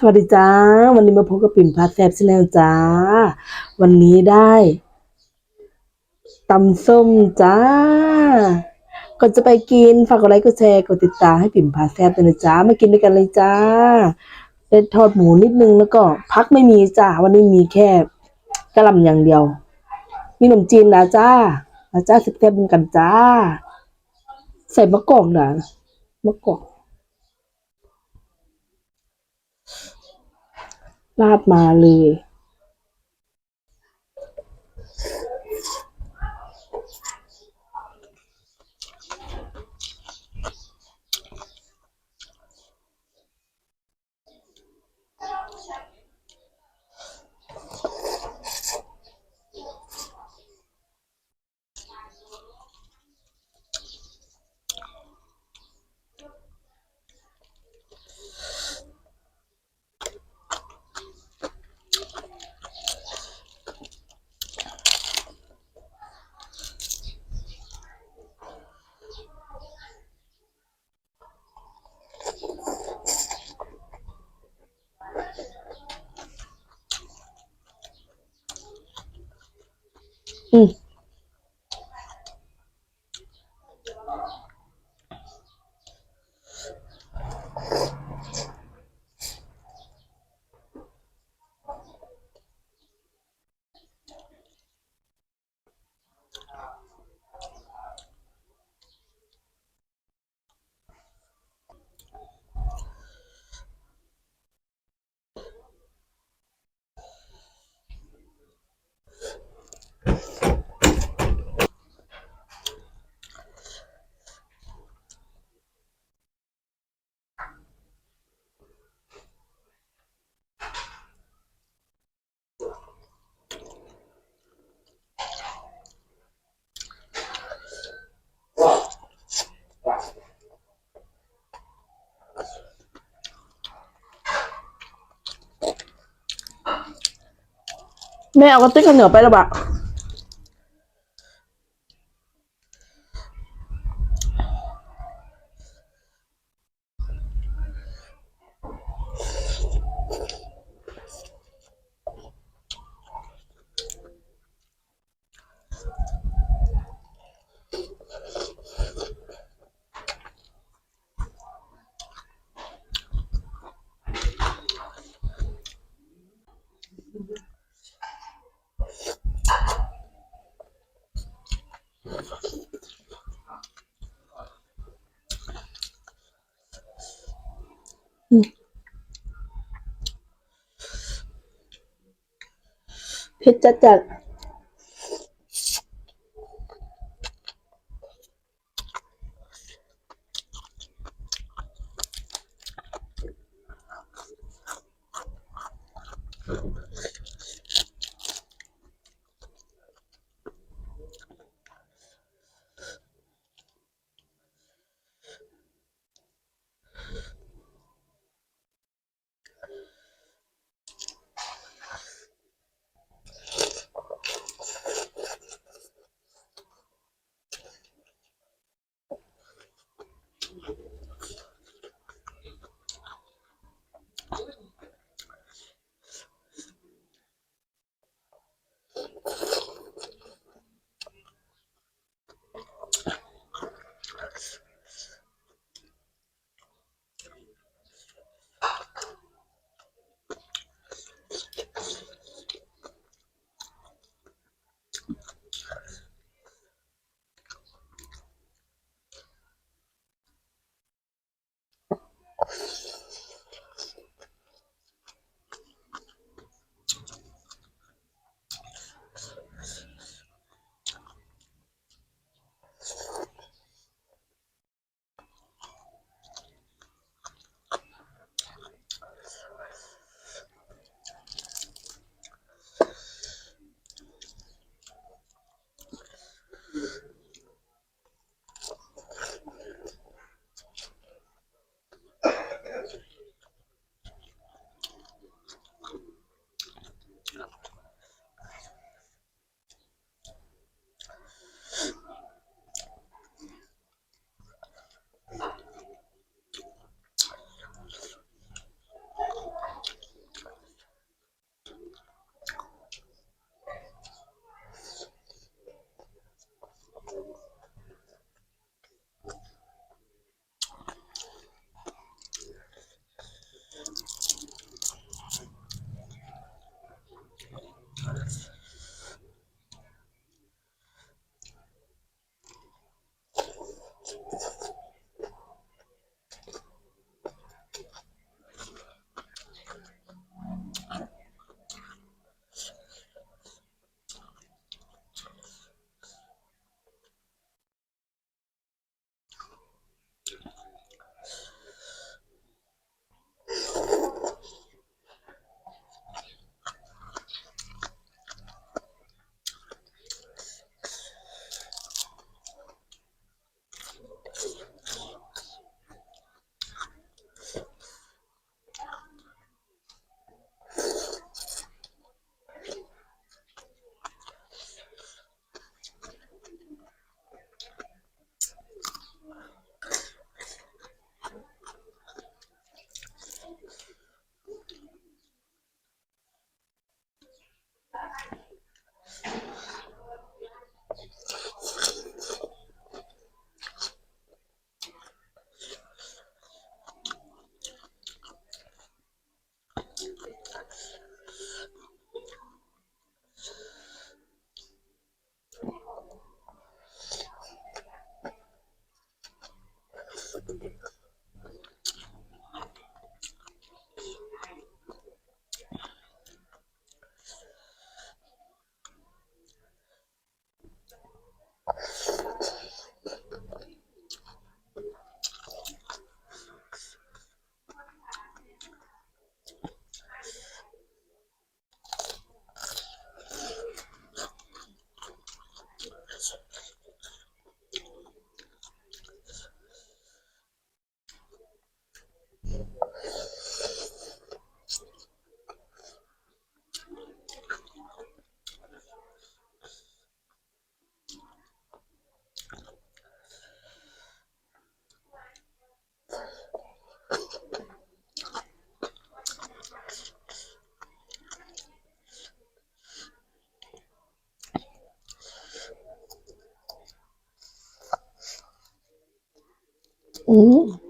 สวัสดีจ้า วันนี้มาพบกับปิ่มพาแซบชาแนลจ้า วันนี้ได้ตำส้มจ้า ก่อนจะไปกินฝากกดไลค์กดแชร์กดติดตามให้ปิ่มพาแซบด้วยนะจ้ามากินด้วยกันเลยจ้าเป็นทอดหมูนิดนึงแล้วก็พักไม่มีจ้าวันนี้มีแค่กะลำอย่างเดียว มีขนมจีนนะจ้านะจ้าสิบแทบกันจ้า ใส่มะกอกนะมะกอก ลาดมาเลย Mm. แม่เอากระติกข้าวเหนียวไปแล้วบะ 응. 배짜짤. Yeah. 五。